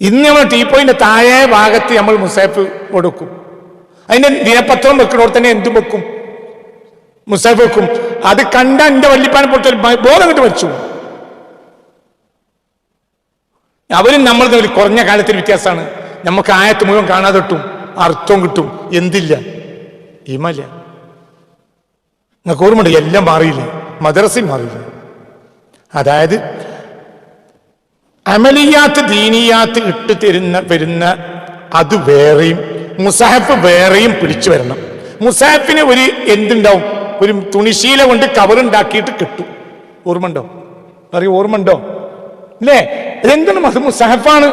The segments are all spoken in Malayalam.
ഇന്ന് നമ്മൾ ടീ പോയിന്റ് താഴെ ഭാഗത്ത് നമ്മൾ മുസാഫ് കൊടുക്കും. അതിന്റെ ദിനപത്രം വെക്കണോട് തന്നെ എന്തും വെക്കും? മുസാഫ് വെക്കും. അത് കണ്ട എന്റെ വല്ലിപ്പാനെ പൊട്ടൽ ബോധം കിട്ട് വെച്ചു അവരും നമ്മൾ തമ്മിൽ കുറഞ്ഞ കാലത്തിൽ വ്യത്യാസമാണ്. നമുക്ക് ആയത്ത് മുഴുവൻ കാണാതെ കിട്ടും. അർത്ഥവും കിട്ടും. എന്തില്ല? ഇമല. നിങ്ങൾക്ക് ഓർമ്മയുണ്ട്? എല്ലാം മാറിയില്ലേ? മദ്രസയും മാറിയില്ലേ? അതായത് അമലിയാത്ത് ദീനിയാത്ത് ഇട്ട് തരുന്ന വരുന്ന അത് വേറെയും മുസാഹഫ് വേറെയും പിടിച്ചു വരണം. മുസാഹഫിന് ഒരു എന്തുണ്ടാവും? ഒരു തുണിശീല കൊണ്ട് കവറുണ്ടാക്കിയിട്ട് കിട്ടും. ഓർമ്മണ്ടോ പറയും ഓർമ്മണ്ടോ അല്ലേ? എന്താണ് അത് മുസാഹഫാണ്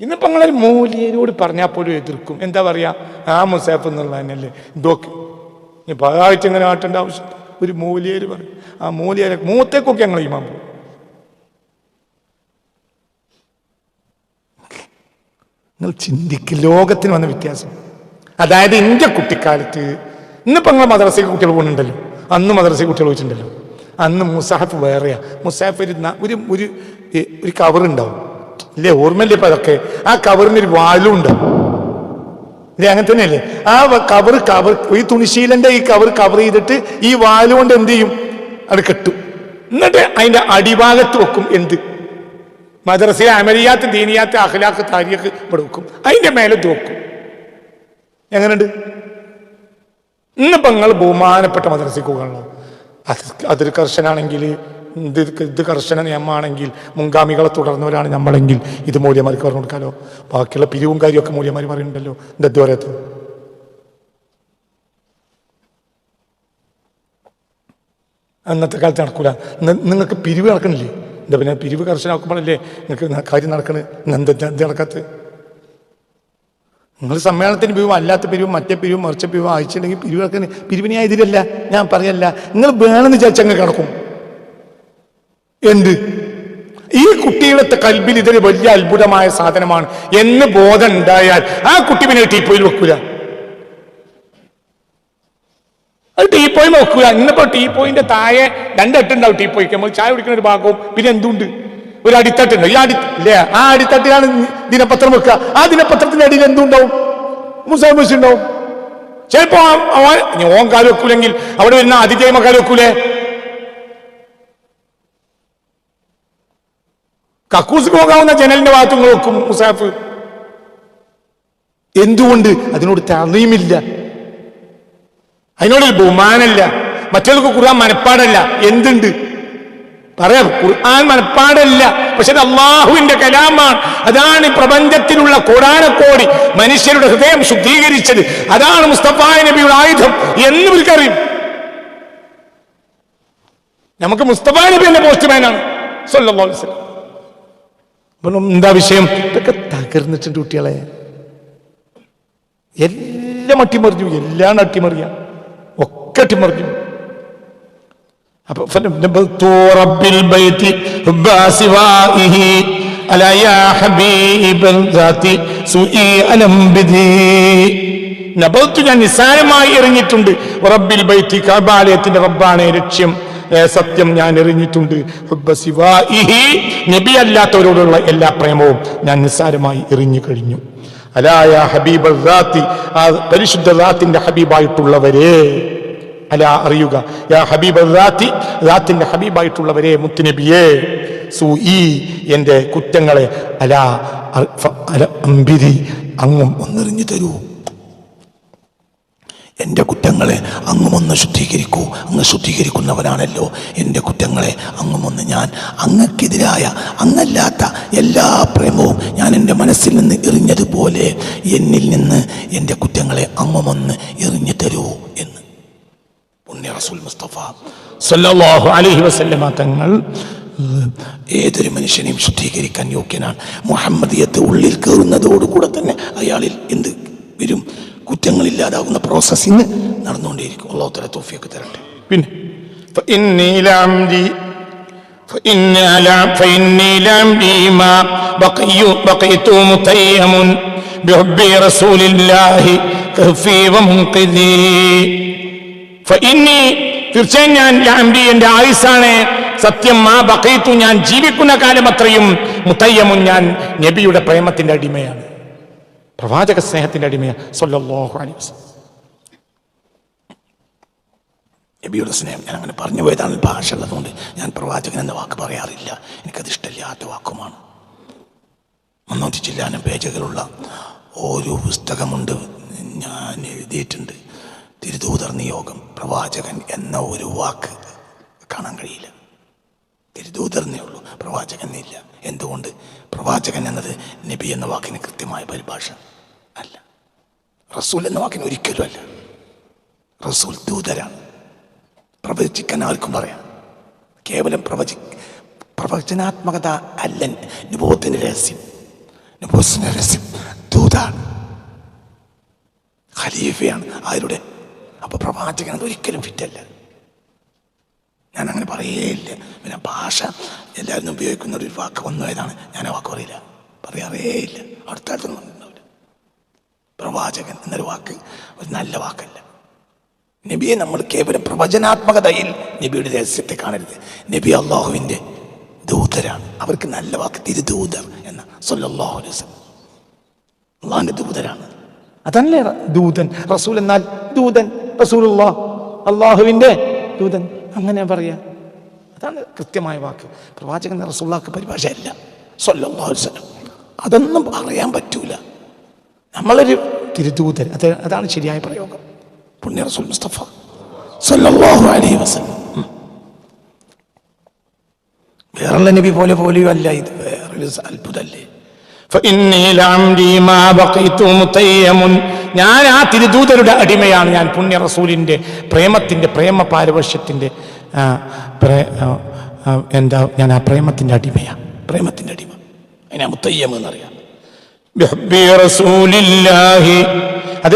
ഇന്നിപ്പോ നിങ്ങൾ മൂലിയരോട് പറഞ്ഞാൽ പോലും എതിർക്കും. എന്താ പറയാ? ആ മുസാഫ് എന്നുള്ള തന്നെയല്ലേ ഇതൊക്കെ. ഇനി പതായിട്ട് ഇങ്ങനെ ആട്ടേണ്ട ആവശ്യം ഒരു മൂലിയർ പറയും. ആ മൂലിയരെ മൂത്തേക്കൊക്കെ ഞങ്ങൾ ഈ പോകും നിങ്ങൾ ചിന്തിക്ക് ലോകത്തിന് വന്ന വ്യത്യാസം. അതായത് എന്റെ കുട്ടിക്കാലത്ത് ഇന്നിപ്പോ നിങ്ങൾ മദ്രസയിൽ കുട്ടികൾ പോകുന്നുണ്ടല്ലോ. അന്ന് മദ്രസയിൽ കുട്ടികൾ വെച്ചിട്ടുണ്ടല്ലോ അന്ന് മുസാഫ് വേറെയാ. മുസാഫ് ഒരു ഒരു ഒരു ഒരു കവർ ഉണ്ടാവും ഇല്ലേ ഓർമ്മയില്ലേ ഇപ്പൊ അതൊക്കെ? ആ കവറിന് ഒരു വാലും ഉണ്ടാവും. ഇല്ലേ അങ്ങനെ തന്നെയല്ലേ? ആ കവർ കവർ ഈ തുണിശീലന്റെ ഈ കവർ കവർ ചെയ്തിട്ട് ഈ വാലുകൊണ്ട് എന്ത് ചെയ്യും? അത് കെട്ടും. എന്നിട്ട് അതിന്റെ അടിഭാഗത്ത് വെക്കും എന്ത്? മദ്രസയിലെ അമലിയാത്ത് ദീനിയാത്ത് അഖലാഖ് താരിയൊക്കെ ഇവിടെ വെക്കും. അതിന്റെ മേലെ ഇത് വെക്കും. എങ്ങനെയുണ്ട്? ഇന്നിപ്പോ നിങ്ങൾ ബഹുമാനപ്പെട്ട മദ്രസയ്ക്ക് പോകണല്ലോ. അതിൽ അതൊരു കർശനാണെങ്കിൽ ഇത് കർശന നിയമമാണെങ്കിൽ മുൻഗാമികളെ തുടർന്നവരാണ് നമ്മളെങ്കിൽ ഇത് മൂല്യമാർക്ക് പറഞ്ഞു കൊടുക്കാലോ. ബാക്കിയുള്ള പിരിവും കാര്യമൊക്കെ മൂല്യമാർ പറയുന്നുണ്ടല്ലോ. ഇതുവരത്ത് അന്നത്തെ കാലത്ത് നടക്കൂല. നിങ്ങൾക്ക് പിരിവ് നടക്കണില്ലേ? എന്താ പിന്നെ പിരിവ് കർശനമാക്കുമ്പോഴല്ലേ നിങ്ങൾക്ക് കാര്യം നടക്കണ്? എന്താ നടക്കാത്ത നിങ്ങൾ സമ്മേളനത്തിന് പിരിവും അല്ലാത്ത പിരിവും മറ്റേ പിരിവും മറിച്ച പിരിവും അയച്ചിട്ടുണ്ടെങ്കിൽ പിരിവ് നടക്കണ. പിരിവിനെ എതിരല്ല ഞാൻ പറയല്ല. നിങ്ങൾ വേണമെന്ന് വിചാരിച്ചങ്ങ് കിടക്കും. എന്ത്? ഈ കുട്ടികളുടെ കൽബിൽ ഇതൊരു വലിയ അത്ഭുതമായ സാധനമാണ്. എന്ന് ബോധം ഉണ്ടായാൽ ആ കുട്ടി പിന്നെ ടീപ്പോയിൽ വെക്കൂല. അത് ടീപ്പോയി വെക്കൂല. ഇന്നിപ്പോ ടീപ്പോയിന്റെ താഴെ രണ്ടെട്ടുണ്ടാവും ടീപ്പോയ്ക്ക് നമ്മൾ ചായ കുടിക്കുന്ന ഒരു ഭാഗവും പിന്നെ എന്തുണ്ട്? ഒരു അടിത്തട്ടുണ്ട്. ഈ അടി ഇല്ലേ? ആ അടിത്തട്ടിലാണ് ദിനപത്രം വെക്കുക. ആ ദിനപത്രത്തിന്റെ അടിയിൽ എന്തുണ്ടാവും? മുസ്ലിം ഉണ്ടാവും. ചിലപ്പോ ഓൻ കാൽ വെക്കൂലെങ്കിൽ അവിടെ വരുന്ന അതിഥേമ കാൽ വെക്കൂലേ? കക്കൂസ് പോകാവുന്ന ജനലിന്റെ ഭാഗത്ത് വെക്കും മുസാഫ്. എന്തുകൊണ്ട്? അതിനോട് തറയുമില്ല അതിനോട് ബഹുമാനല്ല. മറ്റുള്ളവർക്ക് ഖുർആൻ മനപ്പാടല്ല. എന്തുണ്ട്? പറയാം ഖുർആൻ മനപ്പാടല്ല. പക്ഷെ അത് അള്ളാഹുവിന്റെ കലാമാണ്. അതാണ് പ്രപഞ്ചത്തിലുള്ള കോടാനക്കോടി മനുഷ്യരുടെ ഹൃദയം ശുദ്ധീകരിച്ചത്. അതാണ് മുസ്തഫ നബിയുടെ ആയുധം എന്ന് ഇവർക്കറിയും. നമുക്ക് മുസ്തഫ നബി എന്ന പോസ്റ്റ്മാനാണ്. സല്ലല്ലാഹു അലൈഹി വസല്ലം. അപ്പം എന്താ വിഷയം? ഇതൊക്കെ തകർന്നിട്ടുണ്ട് കുട്ടികളെ. എല്ലാം അട്ടിമറിഞ്ഞു എല്ലാം അട്ടിമറിയാം. ഒക്കെ അട്ടിമറിഞ്ഞു. ഞാൻ നിസ്സാരമായി ഇറങ്ങിയിട്ടുണ്ട്. റബ്ബിൽ ബൈത്തി കബാലയത്തിന്റെ റബ്ബാണ് ലക്ഷ്യം. സത്യം ഞാൻ എറിഞ്ഞിട്ടുണ്ട്. നബി അല്ലാത്തവരോടുള്ള എല്ലാ പ്രേമവും ഞാൻ നിസ്സാരമായി എറിഞ്ഞു കഴിഞ്ഞു. അലായ ഹബീബ് ആ പരിശുദ്ധ റാത്തിന്റെ ഹബീബായിട്ടുള്ളവരെ അല അറിയുക. യാ റാത്തിന്റെ ഹബീബായിട്ടുള്ളവരെ മുത്തുനബിയെ എന്റെ കുറ്റങ്ങളെ അല അ- ഫ- അല അമ്പിരി അങ്ങും ഒന്നെറിഞ്ഞു തരൂ. എന്റെ കുറ്റങ്ങളെ അങ്ങുമൊന്ന് ശുദ്ധീകരിക്കൂ. അങ്ങ് ശുദ്ധീകരിക്കുന്നവനാണല്ലോ. എന്റെ കുറ്റങ്ങളെ അങ്ങുമൊന്ന് ഞാൻ അങ്ങക്കെതിരായ അങ്ങല്ലാത്ത എല്ലാ പ്രേമവും ഞാൻ എന്റെ മനസ്സിൽ നിന്ന് എറിഞ്ഞതുപോലെ എന്നിൽ നിന്ന് എന്റെ കുറ്റങ്ങളെ അങ്ങുമൊന്ന് എറിഞ്ഞു തരൂ എന്ന്. പുണ്യ റസൂൽ മുസ്തഫ സല്ലല്ലാഹു അലഹി വസല്ലമ തങ്ങൾ ഏതൊരു മനുഷ്യനെയും ശുദ്ധീകരിക്കാൻ യോഗ്യനാണ്. മുഹമ്മദിയത്ത് ഉള്ളിൽ കയറുന്നതോടുകൂടെ തന്നെ അയാളിൽ എന്ത് വരും? കുറ്റങ്ങളില്ലാതാകുന്ന പ്രോസസ്സ് ഇന്ന് നടന്നുകൊണ്ടേയിരിക്കും. അള്ളാഹുത്തല തോഫിയൊക്കെ തരട്ടെ. പിന്നെ തീർച്ചയായും ഞാൻ ലാംബി എന്റെ ആയുസാണ് സത്യം ആ ബക്കയത്തു ഞാൻ ജീവിക്കുന്ന കാലം അത്രയും മുത്തയ്യമും ഞാൻ നബിയുടെ പ്രേമത്തിന്റെ അടിമയാണ്. പ്രവാചക സ്നേഹത്തിന്റെ അടിമയാണ് സല്ലല്ലാഹു അലൈഹി വസല്ലം. നബിയുടെ സ്നേഹം ഞാൻ അങ്ങനെ പറഞ്ഞു പോയതാണ്. ഭാഷ ഉള്ളതുകൊണ്ട് ഞാൻ പ്രവാചകൻ എന്ന വാക്ക് പറയാറില്ല. എനിക്കത് ഇഷ്ടമില്ലാത്ത വാക്കുമാണ്. മുന്നൂറ്റി ചില്ലാനം പേജുകളുള്ള ഓരോ പുസ്തകമുണ്ട് ഞാൻ എഴുതിയിട്ടുണ്ട്. തിരുതൂതർ നിയോഗം പ്രവാചകൻ എന്ന ഒരു വാക്ക് കാണാൻ കഴിയില്ല. തിരുതൂതർന്നേ ഉള്ളൂ പ്രവാചകൻ എന്നില്ല. എന്തുകൊണ്ട് പ്രവാചകൻ എന്നത് നബി എന്ന വാക്കിന് കൃത്യമായ പരിഭാഷ അല്ല. റസൂൽ എന്ന വാക്കിന് ഒരിക്കലും അല്ല. റസൂൽ ദൂതരാണ്. പ്രവചിക്കാൻ ആർക്കും പറയാം. കേവലം പ്രവചി പ്രവചനാത്മകത അല്ല. അനുഭവത്തിന്റെ രഹസ്യം. അനുഭവത്തിന്റെ രഹസ്യം ദൂതാണ്. ഖലീഫയാണ് ആരുടെ? അപ്പോൾ പ്രവാചകൻ അത് ഒരിക്കലും ഫിറ്റല്ല ഞാൻ അങ്ങനെ പറയേയില്ല. പിന്നെ ഭാഷ എല്ലാവരും ഉപയോഗിക്കുന്ന ഒരു വാക്ക് വന്നതാണ് ഞാൻ ആ വാക്ക് പറയില്ല. പറയാറേയില്ല. അടുത്ത കാലത്തൊന്നും വന്നിട്ടുണ്ടാവില്ല പ്രവാചകൻ എന്നൊരു വാക്ക് ഒരു നല്ല വാക്കല്ല. നബിയെ നമ്മൾ കേവലം പ്രവചനാത്മകതയിൽ നബിയുടെ രഹസ്യത്തെ കാണരുത്. നബി അള്ളാഹുവിന്റെ ദൂതരാണ്. അവർക്ക് നല്ല വാക്ക് തിരുദൂതർ എന്ന സൊല്ലാഹു വസല്ലം. അള്ളാഹിന്റെ ദൂതരാണ്. അതല്ലേ ദൂതൻ? റസൂൽ എന്നാൽ ദൂതൻ. റസൂലുള്ള അള്ളാഹുവിന്റെ ദൂതൻ. അങ്ങനെ പറയാ. അതാണ് കൃത്യമായ വാക്ക്. പ്രവാചകൻ റസൂള്ളാക്ക് പരിഭാഷയല്ല. വസല്ലം. അതൊന്നും അറിയാൻ പറ്റൂല. നമ്മളൊരു തിരുദൂതൻ. അത് അതാണ് ശരിയായ പ്രയോഗം. പുണ്യ റസൂൽ മുസ്തഫ. സല്ലല്ലാഹു അലൈഹി വസല്ലം. ഉം. വേറുള്ള നബി പോലെ പോലെയോ അല്ല ഇത്. വേറൊരു അത്ഭുതമല്ലേ ഞാൻ ആ തിരുദൂതരുടെ അടിമയാണ്. ഞാൻ പുണ്യ റസൂലിന്റെ പ്രേമത്തിന്റെ പ്രേമ പാരവശ്യത്തിന്റെ എന്താ ഞാൻ ആ പ്രേമത്തിന്റെ അടിമയാണ് പ്രേമത്തിന്റെ അടിമ. അതിനാ മുത്തയ്യം എന്നറിയാം അത്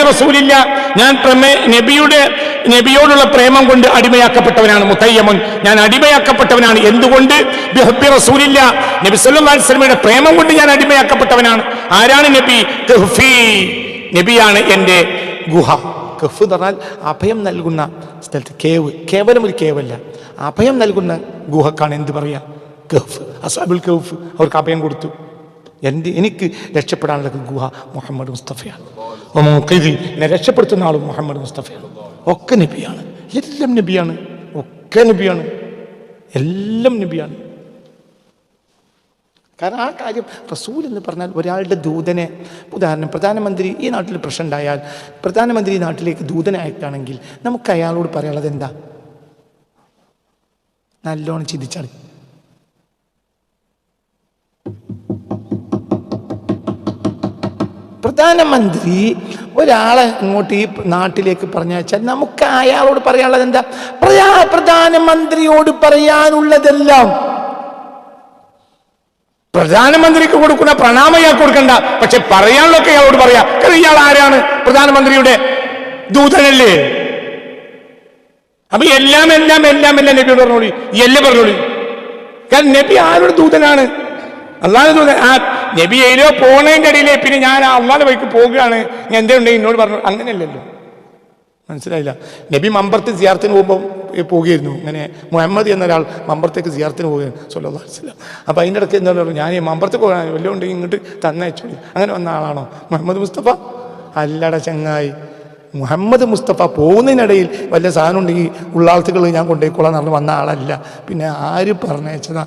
റസൂലില്ല. ഞാൻ പ്രമേ നബിയുടെ നബിയോടുള്ള പ്രേമം കൊണ്ട് അടിമയാക്കപ്പെട്ടവനാണ് മുത്തയ്യമൻ ഞാൻ അടിമയാക്കപ്പെട്ടവനാണ്. എന്തുകൊണ്ട്? ബിഹബി റസൂലില്ല. നബി വസല്ലമയുടെ പ്രേമം കൊണ്ട് ഞാൻ അടിമയാക്കപ്പെട്ടവനാണ്. ആരാണ് നബി? കഹ്ഫി. നബിയാണ് എന്റെ ഗുഹ. കഹ്ഫ് എന്ന് പറഞ്ഞാൽ അഭയം നൽകുന്ന സ്ഥലത്ത് കേവ് കേവലം ഒരു കേവല്ല. അഭയം നൽകുന്ന ഗുഹക്കാണ് എന്ത് പറയാ കഹ്ഫ്. അസാബുൽ കഹ്ഫ് അവർക്ക് അഭയം കൊടുത്തു. എന്റെ എനിക്ക് രക്ഷപ്പെടാനുള്ള ഗുഹ മുഹമ്മദ് മുസ്തഫയാണ്. എന്നെ രക്ഷപ്പെടുത്തുന്ന ആളും മുഹമ്മദ് മുസ്തഫയാണ്. ഒക്കെ നബിയാണ്. എല്ലാം നബിയാണ്. ഒക്കെ നബിയാണ്. എല്ലാം നബിയാണ്. കാരണം ആ കാര്യം റസൂൽ എന്ന് പറഞ്ഞാൽ ഒരാളുടെ ദൂതനെ ഉദാഹരണം പ്രധാനമന്ത്രി ഈ നാട്ടിൽ പ്രശ്നം ഉണ്ടായാൽ പ്രധാനമന്ത്രി ഈ നാട്ടിലേക്ക് ദൂതനെ അയക്കുകയാണെങ്കിൽ നമുക്ക് അയാളോട് പറയാനുള്ളത് എന്താ? നല്ലോണം ചിന്തിച്ചാൽ പ്രധാനമന്ത്രി ഒരാളെ ഇങ്ങോട്ട് ഈ നാട്ടിലേക്ക് പറഞ്ഞയച്ചാൽ നമുക്ക് അയാളോട് പറയാനുള്ളത് എന്താ? പ്രധാ- പ്രധാനമന്ത്രിയോട് പറയാനുള്ളതെല്ലാം. പ്രധാനമന്ത്രിക്ക് കൊടുക്കുന്ന പ്രണാമം ഇയാൾ കൊടുക്കണ്ട. പക്ഷെ പറയാനുള്ളൊക്കെ ഇയാളോട് പറയാം. കാരണം ഇയാൾ ആരാണ്? പ്രധാനമന്ത്രിയുടെ ദൂതനല്ലേ? അപ്പൊ എല്ലാം എല്ലാം എല്ലാം എല്ലാം നബി പറഞ്ഞോളി. എല്ലാം പറഞ്ഞോളി. കാരണം നബി ആരുടെ ദൂതനാണ്? അള്ളാഹ് ദൂതൻ. നബി ഏലോ പോണേന്റെ ഇടയിലേ പിന്നെ ഞാൻ അള്ളാന്റെ വഴിക്ക് പോകുകയാണ്. ഞാൻ എന്തുണ്ടെങ്കിൽ എന്നോട് പറഞ്ഞു. അങ്ങനെയല്ലല്ലോ. മനസ്സിലായില്ല? നബി മമ്പർത്ത് സിയാർത്തിന് പോകുമ്പോൾ പോകുകയായിരുന്നു ഇങ്ങനെ മുഹമ്മദ് എന്നൊരാൾ മമ്പർത്തേക്ക് സിയാർത്തിന് പോകുകയായിരുന്നു അലൈഹി വസല്ലം. അപ്പോൾ അതിന്റെ ഇടയ്ക്ക് എന്താ പറയുക? ഞാൻ ഈ മമ്പറത്ത് പോകാൻ വല്ലതും ഉണ്ടെങ്കിൽ ഇങ്ങോട്ട് തന്നയച്ചോളി അങ്ങനെ വന്ന ആളാണോ? മുഹമ്മദ് മുസ്തഫ? അല്ലട ചങ്ങായി. മുഹമ്മദ് മുസ്തഫ പോകുന്നതിനിടയിൽ വല്ല സാധനം ഉണ്ടെങ്കിൽ ഉള്ളാൾത്തുകൾ ഞാൻ കൊണ്ടുപോയിക്കോളാം എന്ന് പറഞ്ഞ് വന്ന ആളല്ല. പിന്നെ ആര് പറഞ്ഞയച്ചതാ?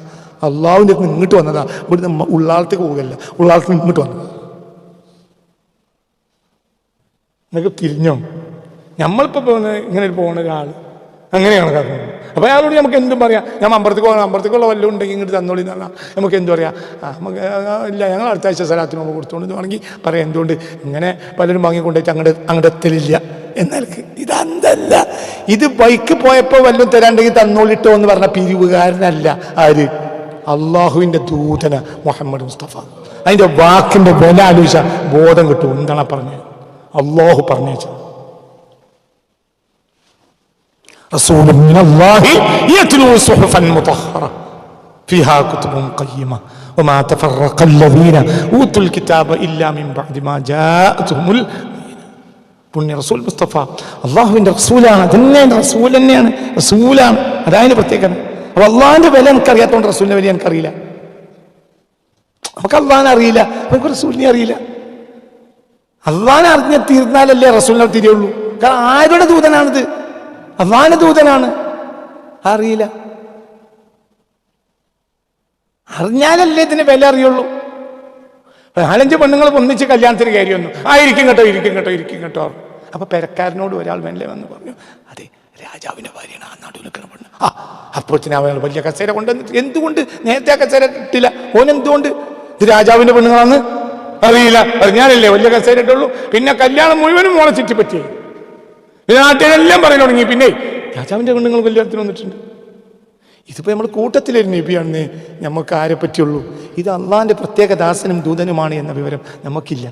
അള്ളാഹുവിന്റെ ഇങ്ങോട്ട് വന്നതാ. ഇവിടുന്ന് ഉള്ളാളത്തേക്ക് പോകല്ല. ഉള്ളാളത്ത് നിന്ന് ഇങ്ങോട്ട് വന്നത്. എന്നൊക്കെ തിരിഞ്ഞോ? നമ്മളിപ്പോൾ ഇങ്ങനെ പോകുന്ന ഒരാൾ അങ്ങനെയാണ് കാരണം അപ്പോൾ അയാളോട് നമുക്ക് എന്തും പറയാം. ഞാൻ അമ്പലത്തേക്ക് പോകണം അമ്പലത്തേക്കുള്ള വല്ലതും ഉണ്ടെങ്കിൽ ഇങ്ങോട്ട് തന്നോളി എന്ന് നമുക്ക് എന്തു പറയാം. നമുക്ക് ഇല്ല ഞങ്ങൾ അടുത്ത ആഴ്ച സ്ഥലത്തിന് മുമ്പ് കൊടുത്തോണ്ട് വേണമെങ്കിൽ പറയാം. എന്തുകൊണ്ട്? ഇങ്ങനെ പലരും വാങ്ങിക്കൊണ്ടേറ്റ് അങ്ങോട്ട് അങ്ങോട്ട് എത്തലില്ല. എന്നാൽക്ക് ഇത് അന്തല്ല. ഇത് ബൈക്ക് പോയപ്പോൾ വല്ലതും തരാണ്ടെങ്കിൽ തന്നോളിട്ടോ എന്ന് പറഞ്ഞ പിരിവുകാരനല്ല ആര്? അള്ളാഹുവിന്റെ ദൂതന മുഹമ്മദ് മുസ്തഫ. അതിന്റെ വാക്കിന്റെ വില ആലോചിച്ച ബോധം കിട്ടും. എന്താണ് പറഞ്ഞത്? അള്ളാഹു പറഞ്ഞത് പുണ്യ റസൂൽ മുസ്തഫ. റസൂലാണ്. അതന്നെ റസൂൽ തന്നെയാണ്. റസൂലാണ്. അതായത് പ്രത്യേകം അപ്പൊ അള്ളാഹിന്റെ വില എനിക്കറിയാത്തോണ്ട് റസൂലിന്റെ വില എനിക്കറിയില്ല. നമുക്ക് അള്ളാഹിനെ അറിയില്ല. നമുക്ക് റസൂലിനെ അറിയില്ല. അള്ളാഹിനെ അറിഞ്ഞ തീർന്നാലല്ലേ റസൂലിനെ തിരിയുള്ളൂ. കാരണം ആരുടെ ദൂതനാണിത്? അള്ളാഹിന്റെ ദൂതനാണ്. അറിയില്ല. അറിഞ്ഞാലല്ലേ ഇതിന് വില അറിയുള്ളൂ. നാലഞ്ച് പെണ്ണുങ്ങൾ ഒന്നിച്ച് കല്യാണത്തിന് കയറി ആ ഇരിക്കും കേട്ടോ ഇരിക്കും കേട്ടോ ഇരിക്കും കേട്ടോ. അപ്പൊ പെരക്കാരനോട് ഒരാൾ മെല്ലെ വന്ന് പറഞ്ഞു അതെ രാജാവിന്റെ ഭാര്യയാണ് ആ നാട്ടിൽ ആ അപ്പോഴത്തേന് അവൾ വലിയ കസേര കൊണ്ടുവന്നിട്ട് എന്തുകൊണ്ട് നേരത്തെ ആ കസേര ഇട്ടില്ല? ഓൻ എന്തുകൊണ്ട്? ഇത് രാജാവിന്റെ പെണ്ണുങ്ങളാണ് അറിയില്ല. അറിഞ്ഞാലല്ലേ വലിയ കസേര ഇട്ടുള്ളൂ. പിന്നെ കല്യാണം മുഴുവനും മോളെ ചുറ്റിപ്പറ്റി പിന്നെ നാട്ടുകാരെല്ലാം പറയാൻ തുടങ്ങി. പിന്നെ രാജാവിന്റെ പെണ്ണുങ്ങൾ കല്യാണത്തിന് വന്നിട്ടുണ്ട്. ഇതിപ്പോ നമ്മൾ കൂട്ടത്തിലൊരു നബിയാണെന്ന്. നമുക്ക് ആരെ പറ്റിയുള്ളൂ ഇത് അള്ളാന്റെ പ്രത്യേക ദാസനും ദൂതനുമാണ് എന്ന വിവരം നമുക്കില്ല.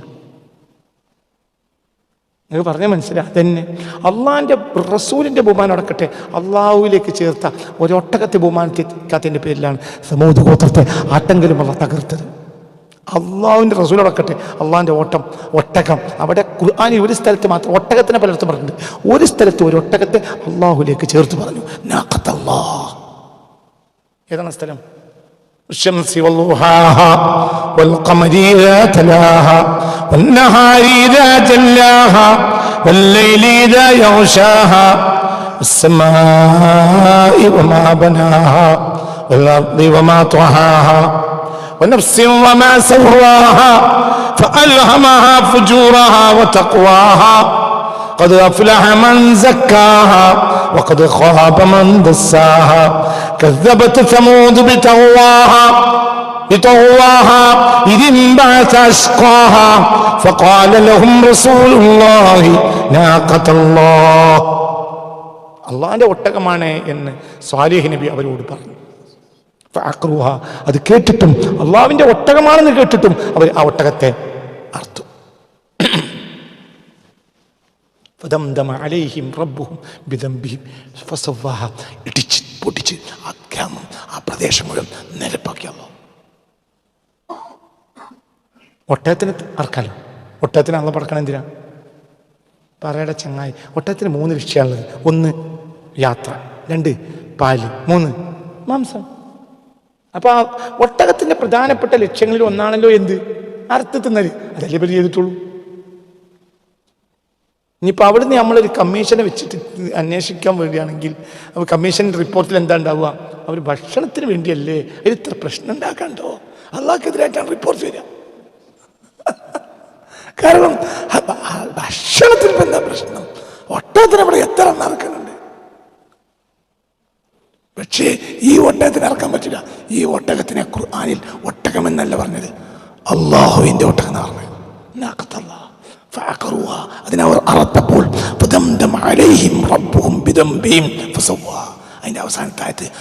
നിങ്ങൾക്ക് പറഞ്ഞ മനസ്സിലാ തന്നെ അള്ളാഹിന്റെ റസൂലിന്റെ ബഹുമാനം അടക്കട്ടെ. അള്ളാഹുവിലേക്ക് ചേർത്ത ഒരൊട്ടകത്തെ ബഹുമാനിക്കാത്തതിന്റെ പേരിലാണ് സമൂഹ ഗോത്രത്തെ ആട്ടെങ്കിലും അള്ള തകർത്തത്. അള്ളാഹുവിന്റെ റസൂൽ അടക്കട്ടെ. അള്ളാഹിന്റെ ഓട്ടം ഒട്ടകം. അവിടെ ഖുർആാനി ഒരു സ്ഥലത്ത് മാത്രം ഒട്ടകത്തിനെ പലയിടത്തും പറഞ്ഞിട്ടുണ്ട്. ഒരു സ്ഥലത്ത് ഒരു ഒട്ടകത്തെ അള്ളാഹുലേക്ക് ചേർത്ത് പറഞ്ഞു. ഏതാണ് സ്ഥലം? الشمس وضحاها والقمر إذا تلاها والنهار إذا جلاها والليل إذا يغشاها والسماء وما بناها والأرض وما طحاها ونفس وما سواها فألهمها فجورها وتقواها قد أفلح من زكاها وقد خاب من دساها كذبت ثمود بتغواها بطغواها إذ انبعث أشقاها فقال لهم رسول الله ناقة الله അള്ളാഹിന്റെ ഒട്ടകമാണ് എന്ന് സ്വാലിഹ് നബി അവരോട് പറഞ്ഞു ഫഅഖ്റുഹ. അത് കേട്ടിട്ടും അള്ളാഹുവിന്റെ ഒട്ടകമാണെന്ന് കേട്ടിട്ടും അവർ ആ ഒട്ടകത്തെ ഫദംദമ അലൈഹിം റബ്ബുഹും ഇടിച്ച് പൊട്ടിച്ച് ആ ഗ്രാമം ആ പ്രദേശം മുഴുവൻ നിരപ്പാക്കി ഒട്ടയത്തിന് അറക്കാലോ? ഒട്ടയത്തിന് അള്ള പറക്കണം എന്തിനാ? പറയുടെ ചങ്ങായി ഒട്ടയത്തിന് മൂന്ന് വിഷയമുള്ളത്. ഒന്ന് യാത്ര. രണ്ട് പാൽ. മൂന്ന് മാംസം. അപ്പൊ ആ ഒട്ടകത്തിന്റെ പ്രധാനപ്പെട്ട ലക്ഷ്യങ്ങളിൽ ഒന്നാണല്ലോ എന്ത്? അർത്ഥ തിന്നൽ അതല്ലേ പരി ചെയ്തിട്ടുള്ളൂ? ഇനിയിപ്പോൾ അവിടുന്ന് നമ്മളൊരു കമ്മീഷനെ വെച്ചിട്ട് അന്വേഷിക്കാൻ വേണ്ടിയാണെങ്കിൽ അപ്പോൾ കമ്മീഷൻ റിപ്പോർട്ടിൽ എന്താ ഉണ്ടാവുക? അവർ ഭക്ഷണത്തിന് വേണ്ടിയല്ലേ? അതിൽ ഇത്ര പ്രശ്നം ഉണ്ടാക്കാണ്ടോ അള്ളാഹ്ക്കെതിരായിട്ടാണ് റിപ്പോർട്ട് വരിക. കാരണം ഭക്ഷണത്തിന് എന്താ പ്രശ്നം? ഒട്ടകത്തിന് അവിടെ എത്ര നടക്കുന്നുണ്ട് പക്ഷേ ഈ ഒട്ടകത്തിന് ഇറക്കാൻ പറ്റില്ല. ഈ ഒട്ടകത്തിനെ ഖുർആനിൽ ഒട്ടകം എന്നല്ല പറഞ്ഞത്. അള്ളാഹുവിന്റെ ഒട്ടകം എന്ന് പറഞ്ഞത്. നാക്കത്തല്ലാ. അതിനവർ അറത്തപ്പോൾ അതിന്റെ അവസാനത്തായത്.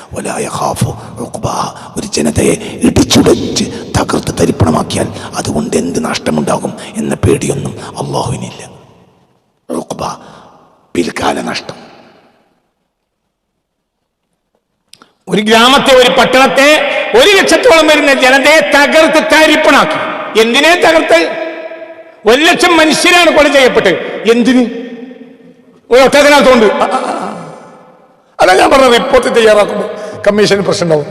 ഒരു ജനതയെ ഇടിച്ചുടച്ച് തകർത്ത് തരിപ്പണമാക്കിയാൽ അതുകൊണ്ട് എന്ത് നഷ്ടമുണ്ടാകും എന്ന പേടിയൊന്നും അള്ളാഹുവിനില്ല. പിൽക്കാല നഷ്ടം. ഒരു ഗ്രാമത്തെ ഒരു പട്ടണത്തെ ഒരു ലക്ഷത്തോളം വരുന്ന ജനതയെ തകർത്ത് തരിപ്പണാക്കി എന്തിനെ തകർത്ത്? ഒരു ലക്ഷം മനുഷ്യരാണ് കൊല ചെയ്യപ്പെട്ടത് എന്തിന്? ഒരു അല്ല ഞാൻ പറഞ്ഞ റിപ്പോർട്ട് തയ്യാറാക്കുമ്പോൾ കമ്മീഷന് പ്രശ്നം ഉണ്ടാവും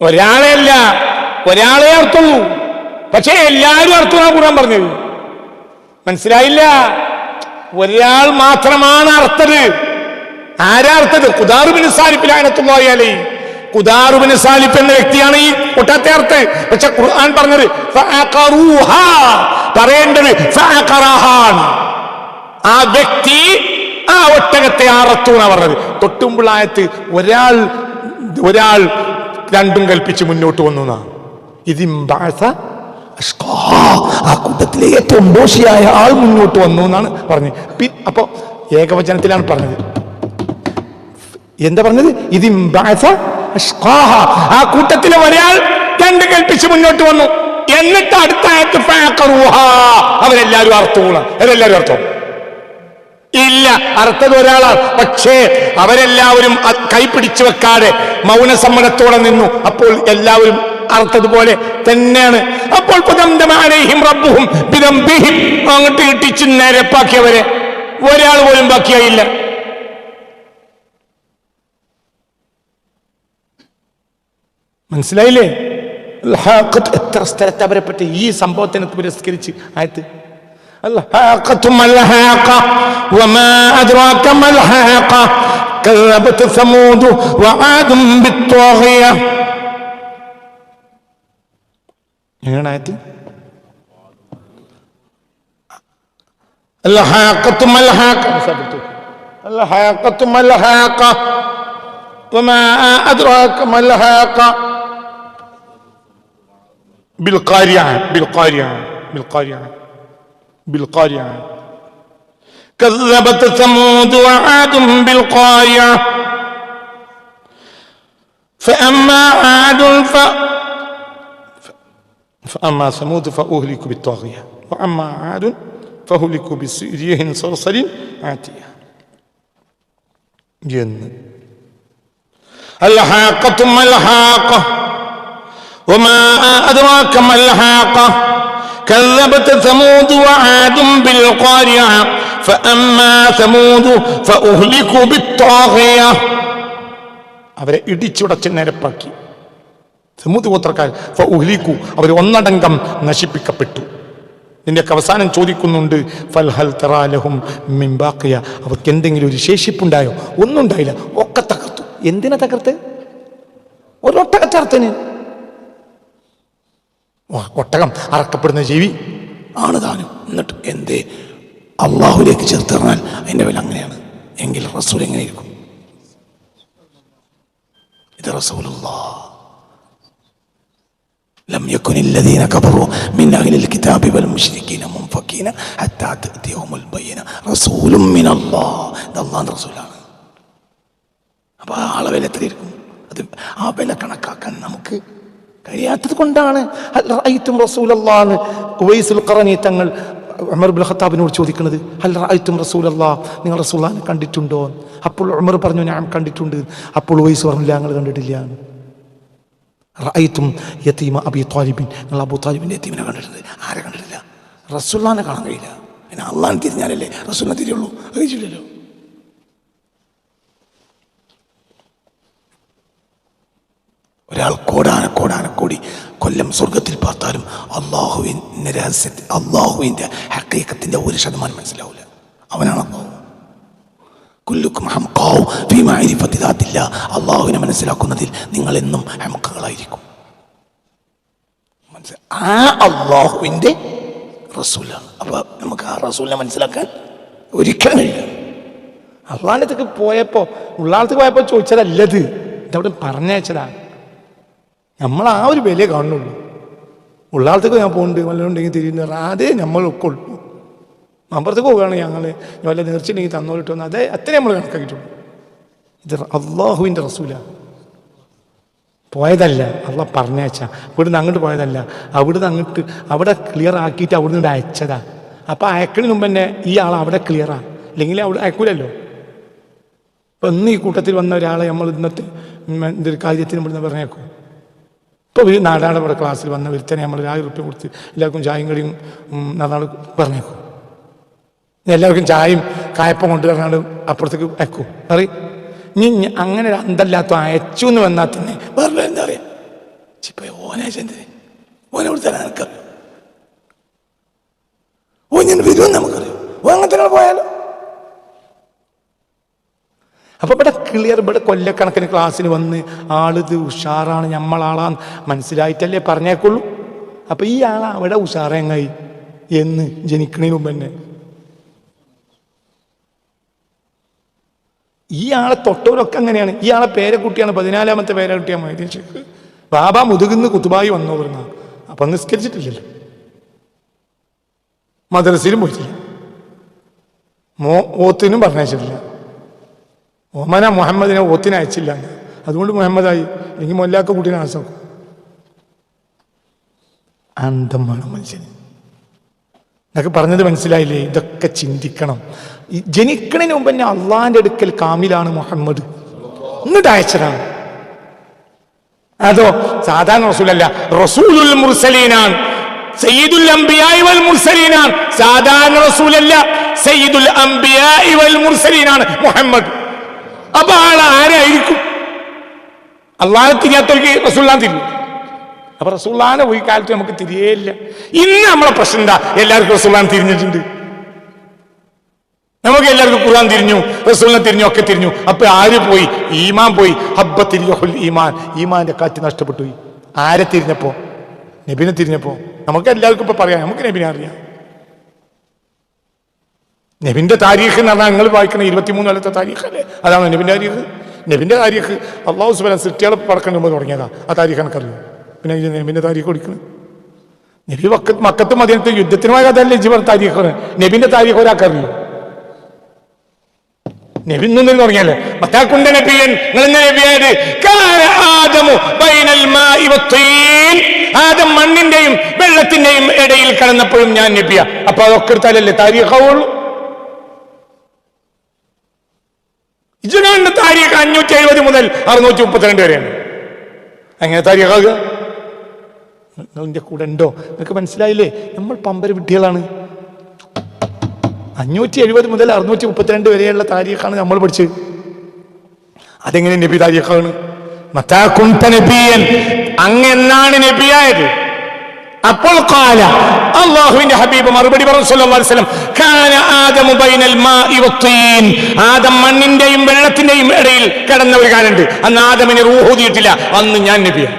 ഒരാളെ അല്ല ഒരാളെ അർത്ഥുള്ളൂ പക്ഷേ എല്ലാവരും അർത്ഥമാണ് കൂടാൻ പറഞ്ഞത്. മനസ്സിലായില്ല? ഒരാൾ മാത്രമാണ് അർത്ഥത്. ആരാ അർത്ഥത്? കുദാറുബിന് സാലിപ്പിലാനത്തുള്ളി കുദാറുബിന് സാലിഫ് എന്ന വ്യക്തിയാണ് ഈ ഒട്ടത്തെ അർത്ഥ പക്ഷെ ഖുർആൻ പറഞ്ഞത്. പറയേണ്ടത്. ആ വ്യക്തി ആ ഒട്ടകത്തെ എന്നാ പറഞ്ഞത് തൊട്ടുമ്പിളായത്ത് ഒരാൾ ഒരാൾ രണ്ടും കൽപ്പിച്ച് മുന്നോട്ട് വന്നു അഷ്കാ. ആ കൂട്ടത്തിലെ ഏറ്റവും ദോഷിയായ ആൾ മുന്നോട്ട് വന്നു എന്നാണ് പറഞ്ഞത് അപ്പൊ ഏകവചനത്തിലാണ് പറഞ്ഞത് എന്താ പറഞ്ഞത് ഇതിംബാസ. ആ കൂട്ടത്തിലെ ഒരാൾ രണ്ട് കൽപ്പിച്ച് മുന്നോട്ട് വന്നു. എന്നിട്ട് അടുത്ത ആയത്ത്. അവരെല്ലാരും അർത്ഥമാണ് അവരെല്ലാരും അർത്ഥം ഇല്ല അർത്ഥത് ഒരാളാണ് പക്ഷേ അവരെല്ലാവരും കൈപിടിച്ചു വെക്കാതെ മൗനസമ്മതത്തോടെ നിന്നു. അപ്പോൾ എല്ലാവരും അർത്ഥതുപോലെ തന്നെയാണ്. അപ്പോൾ അങ്ങോട്ട് ഇട്ടിച്ച് നിരപ്പാക്കിയവരെ. ഒരാൾ പോലും ബാക്കിയായില്ല. മനസ്സിലായില്ലേ അൽഹാഖത്ത് എത്ര സ്ഥലത്ത് അവരെ പറ്റി ഈ സംഭവത്തിനെ പുരസ്കരിച്ച് ആയത്ത് الحاقة ما الحاقة وما أدراك ما الحاقة كذبت ثمود وعاد بالطاغية എങ്ങനെയാണ് ആയത്ത് الحاقة ما الحاقة الحاقة ما الحاقة وما أدراك ما الحاقة بالقارعة بالقارعة بالقارعة بالقارعة. كذبت ثمود وعاد بالقارعة. فأما عاد ف... فأما ثمود فأهلكوا بالطاغية. وأما عاد فأهلكوا بريح صرصر عاتية. جنة. الحاقة ما الحاقة؟ كذبت ثمود وعاد بالقارعة فأما ثمود فأهلكوا بالطاغية അവരെ ഇടിച്ചുടച്ച് നിരപ്പാക്കി സമൂത് ഗോത്രക്കാർ ഫഉഹ്ലിക്കു അവർ ഒന്നടങ്കം നശിപ്പിക്കപ്പെട്ടു ഇതിൻ്റെയൊക്കെ അവസാനം ചോദിക്കുന്നുണ്ട് ഫൽഹൽ തറാലഹും മിംബാക്കിയ അവർക്ക് എന്തെങ്കിലും ഒരു ശേഷിപ്പുണ്ടായോ ഒന്നും ഉണ്ടായില്ല ഒക്കെ തകർത്തു എന്തിനാ തകർത്ത് ഒരൊട്ടകച്ചർത്തിന് ഒട്ടകം അറക്കപ്പെടുന്ന ജീവി ആണ് താനും എന്നിട്ട് എന്തേ അള്ളാഹുലേക്ക് ചേർത്ത് പറഞ്ഞാൽ അതിൻ്റെ വില അങ്ങനെയാണ് എങ്കിൽ റസൂൽ എങ്ങനെയിരിക്കും ഇത് റസൂലുള്ളാ لم يكن الذين كفروا من أهل الكتاب والمشركين منفكين حتى تأتيهم البينة رسول من الله ഇത് അള്ളാഹ് റസൂലാണ് അപ്പൊ ആ ആളെ വില എത്രയിരിക്കും അത് ആ വില കണക്കാക്കാൻ നമുക്ക് കഴിയാത്തത് കൊണ്ടാണ് തങ്ങൾ ഉമർ ബുൽ ഖത്താബിനോട് ചോദിക്കുന്നത് ഹൽ റഅയ്തും റസൂലല്ലാഹ് നിങ്ങൾ റസൂലാനെ കണ്ടിട്ടുണ്ടോ? അപ്പോൾ ഉമർ പറഞ്ഞു ഞാൻ കണ്ടിട്ടുണ്ട്. അപ്പോൾ ഉവൈസ് പറഞ്ഞില്ല ഞങ്ങൾ കണ്ടിട്ടില്ല. റഅയ്തും യതീമ അബി താലിബിൻ നിങ്ങൾ അബു താലിബിന്റെ യതീമിനെ കണ്ടിട്ടുണ്ട്. ആരെ കണ്ടിട്ടില്ല? റസൂല്ലാനെ കാണാൻ കഴിയില്ല. പിന്നെ അള്ളാൻ തിരിഞ്ഞാലല്ലേ? റസൂലിനെ തിരിയുള്ളൂ. അറിയിച്ചില്ലല്ലോ. ഒരാൾ കോടാന കോടാന കോടി കൊല്ലം സ്വർഗത്തിൽ പാർത്താലും അള്ളാഹുവിന്റെ രഹസ്യത്തിൽ അള്ളാഹുവിന്റെ ഹക്കീക്കത്തിന്റെ ഒരു ശതമാനം മനസ്സിലാവില്ല അവനാണ് അള്ളാഹു. കുല്ലുക്കും ഹംഖാവു ദാത്തില്ല. അള്ളാഹുവിനെ മനസ്സിലാക്കുന്നതിൽ നിങ്ങൾ എന്നും ഹംഖകളായിരിക്കും. മനസ്സിലാ ആ അള്ളാഹുവിന്റെ റസൂലാണ്. അപ്പോൾ നമുക്ക് ആ റസൂലിനെ മനസ്സിലാക്കാൻ ഒരിക്കലും കഴിയില്ല അള്ളാഹിനത്തേക്ക് പോയപ്പോ ഉള്ളാളത്തേക്ക് പോയപ്പോ ചോദിച്ചതല്ലത്. ഇതവിടെ പറഞ്ഞയച്ചതാ നമ്മൾ ആ ഒരു വിലയെ കാണുന്നുള്ളൂ. ഉള്ളാളത്തേക്ക് ഞാൻ പോകുന്നുണ്ട് വല്ലതുണ്ടെങ്കിൽ തിരിയുന്ന അതേ നമ്മൾ ഉൾക്കൊള്ളു അമ്പലത്തേക്ക് പോവുകയാണ് ഞങ്ങൾ വല്ല നേർച്ചയുണ്ടെങ്കിൽ തന്നോളിട്ടൊന്ന് അതേ അത്രേ നമ്മൾ കണക്കാക്കിയിട്ടുള്ളൂ. ഇത് അള്ളാഹുവിന്റെ റസൂല. പോയതല്ല അള്ള പറഞ്ഞയച്ച. ഇവിടുന്ന് അങ്ങോട്ട് പോയതല്ല. അവിടുന്ന് അങ്ങോട്ട് അവിടെ ക്ലിയർ ആക്കിയിട്ട് അവിടുന്ന് അയച്ചതാ. അപ്പം അയക്കണതിന് മുമ്പ് തന്നെ ഈ ആൾ അവിടെ ക്ലിയറാണ് അല്ലെങ്കിൽ അവിടെ അയക്കൂലല്ലോ. ഇപ്പം ഇന്ന് ഈ കൂട്ടത്തിൽ വന്ന ഒരാളെ നമ്മൾ ഇന്നത്തെ എന്തൊരു കാര്യത്തിന് ഇവിടുന്ന് പറഞ്ഞേക്കും ഇപ്പോൾ ഒരു നാടാടെ ഇവിടെ ക്ലാസ്സിൽ വന്ന ഒരുത്തനെ നമ്മൾ ആയിരം റുപ്യ കൊടുത്ത് എല്ലാവർക്കും ചായയും കടിയും നന്നാൾ പറഞ്ഞേക്കും. എല്ലാവർക്കും ചായയും കായപ്പം കൊണ്ട് പറഞ്ഞാൽ അപ്പുറത്തേക്ക് അയക്കും അറി ഞ- അങ്ങനെ ഒരു അന്തല്ലാത്ത അയച്ചു എന്ന് വന്നാൽ തന്നെ വേറെ എന്താ പറയാ? ചിപ്പ ഓനെ ചെന്തിന് ഓനെ കൊടുത്താൽ എനിക്കറിയാം ഓ ഞാൻ വരുമെന്ന് നമുക്കറിയാം. ഓ അങ്ങനത്തെ പോയാലോ? അപ്പൊ ഇവിടെ ക്ലിയർ ഇവിടെ കൊല്ലക്കണക്കിന് ക്ലാസ്സിൽ വന്ന് ആളിത് ഉഷാറാണ് നമ്മളാളാന്ന് മനസ്സിലായിട്ടല്ലേ പറഞ്ഞേക്കുള്ളൂ. അപ്പൊ ഈ ആൾ അവിടെ ഉഷാറെങ്ങായി? എന്ന് ജനിക്കണതിന് മുമ്പ് തന്നെ. ഈ ആളെ തൊട്ടവരൊക്കെ അങ്ങനെയാണ്. ഈ ആളെ പേരക്കുട്ടിയാണ് പതിനാലാമത്തെ പേരക്കുട്ടിയാ മൈദീൻ ഷേഖ് ബാബ മുതുകുന്ന് കുത്തുബായി വന്നു പറഞ്ഞ അപ്പൊ നിസ്കരിച്ചിട്ടില്ലല്ലോ. മദ്രസയിലും പോയിട്ടില്ല. മോ ഓത്തിനും പറഞ്ഞയച്ചിട്ടില്ല. ഒമന മുഹമ്മദിനെ ഓത്തിനെ അയച്ചില്ല. അതുകൊണ്ട് മുഹമ്മദായി. അല്ലെങ്കിൽ മൊല്ലാക്ക കുട്ടീനെ ആസാക്കും അന്തമാണ് മനുഷ്യന്. എന്നൊക്കെ പറഞ്ഞത് മനസ്സിലായില്ലേ? ഇതൊക്കെ ചിന്തിക്കണം. ജനിക്കണതിന് മുമ്പ് തന്നെ അള്ളാന്റെ അടുക്കൽ കാമിലാണ് മുഹമ്മദ്. എന്നിട്ട് അയച്ചതാണ് അതോ സാധാരണ റസൂലല്ല. റസൂലുൽ മുർസലീനാണ്. സയ്യിദുൽ അംബിയായി വൽ മുർസലീനാണ്. സാധാരണ റസൂലല്ല. സയ്യിദുൽ അംബിയായി വൽ മുർസലീനാണ് മുഹമ്മദ്. അപ്പൊ ആൾ ആരായിരിക്കും? അള്ളാഹെ തിരിയാത്തവർക്ക് റസൂല്ലാൻ തിരിഞ്ഞു അപ്പൊ റസൂള്ളാനെ പോയി കാലത്ത് നമുക്ക് തിരിയേയില്ല ഇന്ന് നമ്മളെ പ്രശ്നം എന്താ? എല്ലാവർക്കും റസൂള്ളാൻ തിരിഞ്ഞിട്ടുണ്ട്. നമുക്ക് എല്ലാവർക്കും ഖുർആൻ തിരിഞ്ഞു റസൂലിനെ തിരിഞ്ഞു ഒക്കെ തിരിഞ്ഞു. അപ്പൊ ആര് പോയി? ഈമാൻ പോയി. ഹബ്ബ തിരിയുൽ ഈമാൻ. ഈമാന്റെ കാറ്റ് നഷ്ടപ്പെട്ടു ആരെ തിരിഞ്ഞപ്പോ? നബിനെ തിരിഞ്ഞപ്പോ? നമുക്ക് എല്ലാവർക്കും ഇപ്പൊ പറയാം. നമുക്ക് നബിനെ അറിയാം. നബിന്റെ താരീഖ് എന്ന് പറഞ്ഞാൽ നിങ്ങൾ വായിക്കുന്ന ഇരുപത്തിമൂന്ന് കൊല്ലത്തെ താരീഖ് അല്ലേ അതാണ് നബിന്റെ താരീഖ്. നബിന്റെ താരീഖ് അള്ളാഹു സുബാൻ സൃഷ്ടികളെ പടക്കം മുമ്പ് തുടങ്ങിയതാ. ആ താരീഖ് എനിക്കറിയോ പിന്നെ ഈ നബിന്റെ താരീഖ് കൊടുക്കുന്നത് നബി വക്കത്ത് മക്കത്ത് മദീനത്ത് യുദ്ധത്തിനുമായ കഥയല്ലേ ജീവൻ താരീഖ് നബിന്റെ താരീഖ് ഒരാൾക്കറിയോ നബി ഇന്നൊന്നും തുടങ്ങിയല്ലേ? മത്താക്കുണ്ട നബിയൻ ആദം മണ്ണിന്റെയും വെള്ളത്തിന്റെയും ഇടയിൽ കടന്നപ്പോഴും ഞാൻ നബിയ. അപ്പൊ അതൊക്കെ എടുത്താലല്ലേ താരീഖാവുള്ളൂ? ഇജുനാന്റെ താരിഖ് അഞ്ഞൂറ്റി എഴുപത് മുതൽ അറുന്നൂറ്റി മുപ്പത്തിരണ്ട് വരെയാണ് അങ്ങനെ താരീഖാകുക നിങ്ങളിന്റെ കൂടെ ഉണ്ടോ? നിങ്ങൾക്ക് മനസ്സിലായില്ലേ? നമ്മൾ പമ്പര വിഡ്ഢികളാണ്. അഞ്ഞൂറ്റി എഴുപത് മുതൽ അറുന്നൂറ്റി മുപ്പത്തിരണ്ട് വരെയുള്ള താരിഖാണ് നമ്മൾ പഠിച്ചത്. അതെങ്ങനെ നബി താരിഖാണ് മത്താ കുന്ത നബിയൻ അങ്ങെന്നാണ് നബിയായത്? അപ്പോൾ കാല അള്ളാഹുവിന്റെ ഹബീബ് മറുപടി പറഞ്ഞു കാന ആദമു ബൈനൽ മാഇ വത്തീൻ ആദം മണ്ണിന്റെയും വെള്ളത്തിന്റെയും ഇടയിൽ കിടന്ന ഒരു കാലുണ്ട് അന്ന് ആദമിന് റൂഹൂതിയിട്ടില്ല അന്ന് ഞാൻ നബിയാണ്